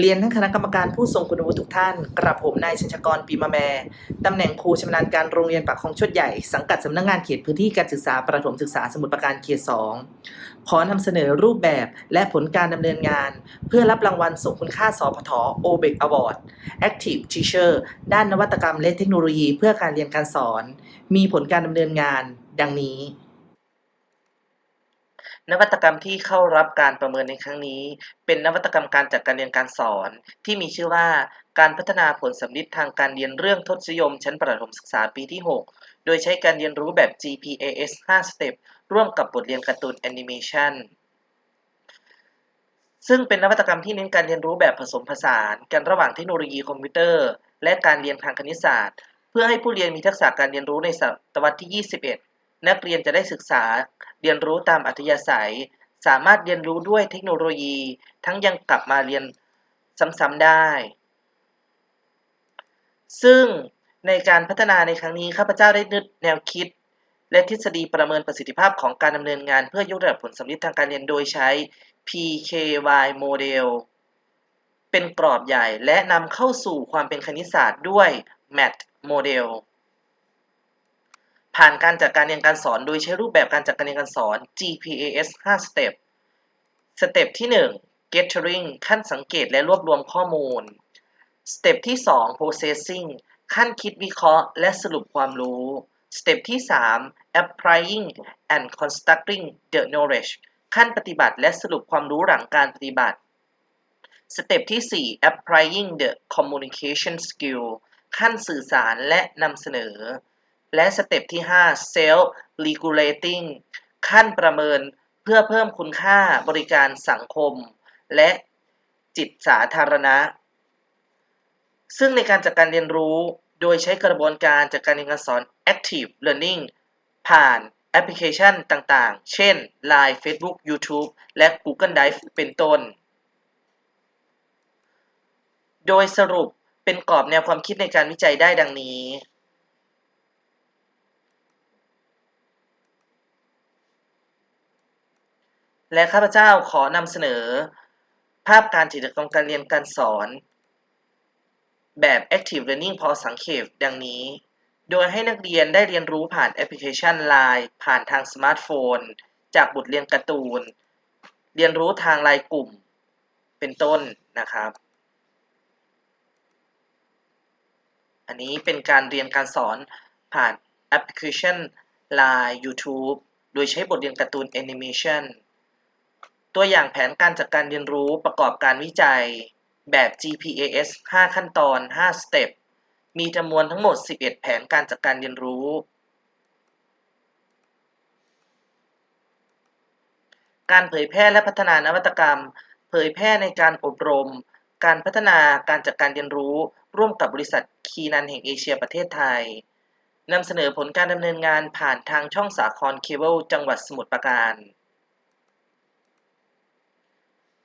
เรียนท่านคณะกรรมการผู้ทรงคุณวุฒิทุกท่าน กระผมนายชัญชกรปีมาแมตำแหน่งครูชำนาญการโรงเรียนปากคลองชดใหญ่ สังกัดสำนักงานเขตพื้นที่การศึกษาประถมศึกษาสมุทรปราการเขตสองขอนำเสนอรูปแบบและผลการดำเนินงาน เพื่อรับรางวัลส่งคุณค่าสพท OBEC Award Active Teacher ด้านนวัตกรรมและเทคโนโลยีเพื่อการเรียนการสอน มีผลการดำเนินงาน ดังนี้ นวัตกรรมที่เข้ารับการประเมินในครั้งนี้ เป็นนวัตกรรมการจัดการเรียนการสอน ที่มีชื่อว่าการพัฒนาผลสำลิดทางการเรียนเรื่องทศนิยม ชั้นประถมศึกษาปีที่ 6 โดยใช้การเรียนรู้แบบ GPAS 5 Step ร่วมกับบทเรียนการ์ตูนแอนิเมชันซึ่งเป็นนวัตกรรมที่เน้นการเรียนรู้แบบผสมผสาน กันระหว่างเทคโนโลยีคอมพิวเตอร์ และการเรียนทางคณิตศาสตร์ เพื่อให้ผู้เรียนมีทักษะการเรียนรู้ในศตวรรษที่ 21 นักเรียนจะได้ศึกษาเรียนรู้ตามอัธยาศัย สามารถเรียนรู้ด้วยเทคโนโลยี ทั้งยังกลับมาเรียนซ้ำๆได้ ซึ่งในการพัฒนาในครั้งนี้ข้าพเจ้าได้นึกแนวคิด และทฤษฎีประเมินประสิทธิภาพของการดำเนินงานเพื่อยกระดับผลสำลิดทางการเรียนโดยใช้ PKY Model เป็นกรอบใหญ่และนำเข้าสู่ความเป็นคณิตศาสตร์ด้วย Math Model ผ่านการจัดการเรียนการสอน โดยใช้รูปแบบการจัดการเรียนการสอน GPAS 5 Step สเต็ปที่ 1 Gathering ขั้นสังเกตและรวบรวมข้อมูล สเต็ปที่ 2 Processing ขั้นคิดวิเคราะห์ และสรุปความรู้ สเต็ปที่ 3 Applying and constructing the knowledge ขั้นปฏิบัติและสรุปความรู้หลังการปฏิบัติ สเต็ปที่ 4 Applying the communication skill ขั้นสื่อสารและนำเสนอ และสเต็ปที่ 5 Self Regulating ขั้นประเมินเพื่อเพิ่มคุณค่าบริการสังคม และจิตสาธารณะ ซึ่งในการจัดการเรียนรู้โดยใช้กระบวนการจัดการเรียนการสอน Active Learning ผ่านแอปพลิเคชันต่างๆ เช่น Line Facebook YouTube และ Google Drive เป็นต้น โดยสรุปเป็นกรอบแนวความคิดในการวิจัยได้ดังนี้ และข้าพเจ้าขอนำเสนอ ภาพการจิตรกรรมการเรียนการสอน แบบ Active Learning พอสังเขปดังนี้ โดยให้นักเรียนได้เรียนรู้ผ่านแอปพลิเคชัน Line ผ่านทางสมาร์ทโฟน จากบทเรียนการ์ตูน เรียนรู้ทางไลน์กลุ่ม เป็นต้นนะครับ อันนี้เป็นการเรียนการสอนผ่านแอปพลิเคชัน Line YouTube โดยใช้บทเรียนการ์ตูนแอนิเมชัน ตัวอย่างแผนการจัดการเรียนรู้ประกอบการวิจัย แบบ GPAS 5 ขั้นตอน 5 สเต็ป มีจำนวนทั้งหมด 11 แผนการจัดการเรียนรู้ การเผยแพร่และพัฒนานวัตกรรม เผยแพร่ในการอบรม การพัฒนาการจัดการเรียนรู้ ร่วมกับบริษัทคีนันแห่งเอเชียประเทศไทยนำเสนอผลการดำเนินงานผ่านทางช่องสาครเคเบิลจังหวัดสมุทรปราการ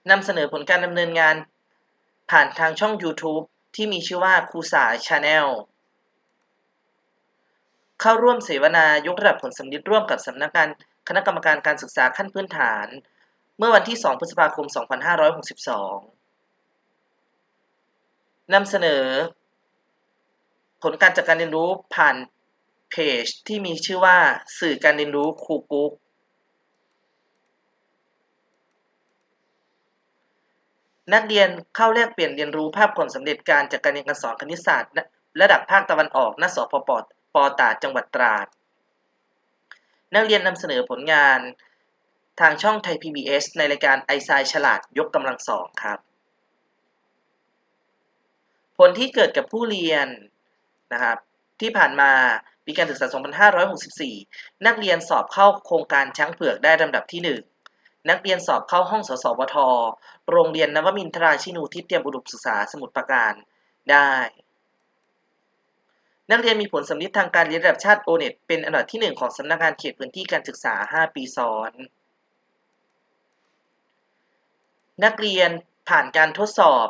นำเสนอผลการดำเนินงาน ผ่านทางช่อง YouTube ที่มีชื่อว่าครูสายชาแนลเข้าร่วมเสวนายกระดับผลสำลิดร่วมกับสำนักงานคณะกรรมการการศึกษาขั้นพื้นฐาน เมื่อวันที่ 2 พฤษภาคม 2562 นำเสนอ ผลการจัดการเรียนรู้ผ่านเพจที่มีชื่อว่าสื่อการเรียนรู้ครูกุ๊ก นักเรียนเข้าแลกเปลี่ยนเรียนรู้ภาพความสำเร็จการจัดการเรียนการสอนคณิตศาสตร์ ระดับภาคตะวันออก ณ สพปปตาด จังหวัดตราด นักเรียนนำเสนอผลงานทางช่องไทย PBS ในรายการไอซายฉลาดยกกำลังสองครับ ผลที่เกิดกับผู้เรียนนะครับที่ผ่านมาปีการศึกษา 2564 นักเรียนสอบเข้าโครงการช้างเผือกได้ลำดับที่ 1 นักเรียนสอบเข้าห้องสสวท โรงเรียนนวมินทราชินูทิศเตรียมอุดมศึกษาสมุทรปราการ ได้ นักเรียนมีผลสำลิดทางการเรียนระดับชาติโอเน็ตเป็นอันดับที่ 1 ของสำนักงานเขตพื้นที่การศึกษา 5 ปีซ้อน นักเรียนผ่านการทดสอบ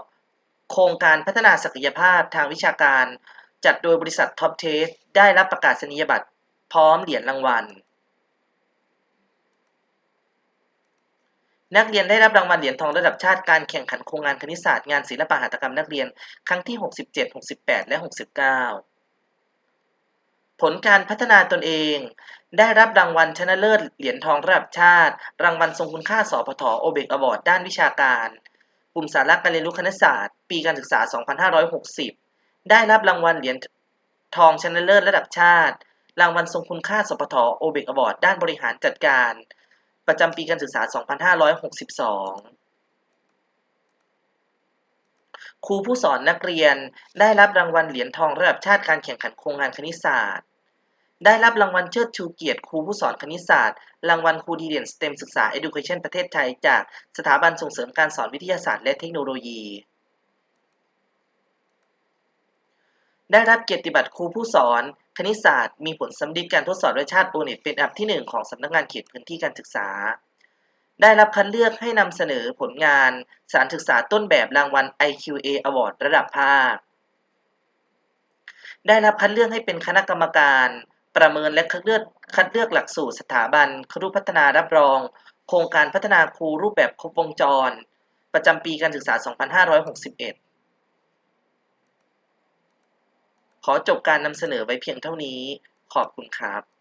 โครงการพัฒนาศักยภาพทางวิชาการ จัดโดยบริษัทท็อปเทสได้รับประกาศนียบัตรพร้อมเหรียญรางวัล นักเรียนได้รับรางวัลเหรียญทองระดับชาติการแข่งขันโครงงานคณิตศาสตร์งานศิลปหัตถกรรมนักเรียน ครั้งที่ 67 68 และ 69 ผลการพัฒนาตนเอง ได้รับรางวัลชนะเลิศเหรียญทองระดับชาติ รางวัลทรงคุณค่าสพทโอเบกอวอร์ดด้านวิชาการ กลุ่มสาระการเรียนรู้คณิตศาสตร์ ปีการศึกษา 2560 ได้รับรางวัลเหรียญทองชนะเลิศระดับชาติ รางวัลทรงคุณค่าสพทโอเบกอวอร์ดด้านบริหารจัดการ ประจำปีการศึกษา 2562 ครูผู้สอนนักเรียนได้รับรางวัลเหรียญทองระดับชาติการแข่งขันโครงงานคณิตศาสตร์ ได้รับรางวัลเชิดชูเกียรติครูผู้สอนคณิตศาสตร์ รางวัลครูดีเด่นสเต็มศึกษา Education ประเทศไทย จากสถาบันส่งเสริมการสอนวิทยาศาสตร์และเทคโนโลยีได้รับเกียรติบัตรครูผู้สอน คณิตศาสตร์มีผลสำลิดการทดสอบด้วยชาติโปรเน็ตเป็นอันดับที่ 1 ของสำนักงานเขตพื้นที่การศึกษา ได้รับคัดเลือกให้นำเสนอผลงานสารศึกษาต้นแบบรางวัล IQA Award ระดับภาค ได้รับคัดเลือกให้เป็นคณะกรรมการ ประเมินและคัดเลือกคัดเลือกหลักสูตรสถาบันครูพัฒนารับรอง โครงการพัฒนาครูรูปแบบครบวงจร ประจำปีการศึกษา 2561 ขอจบการนำเสนอไว้เพียงเท่านี้ ขอบคุณครับ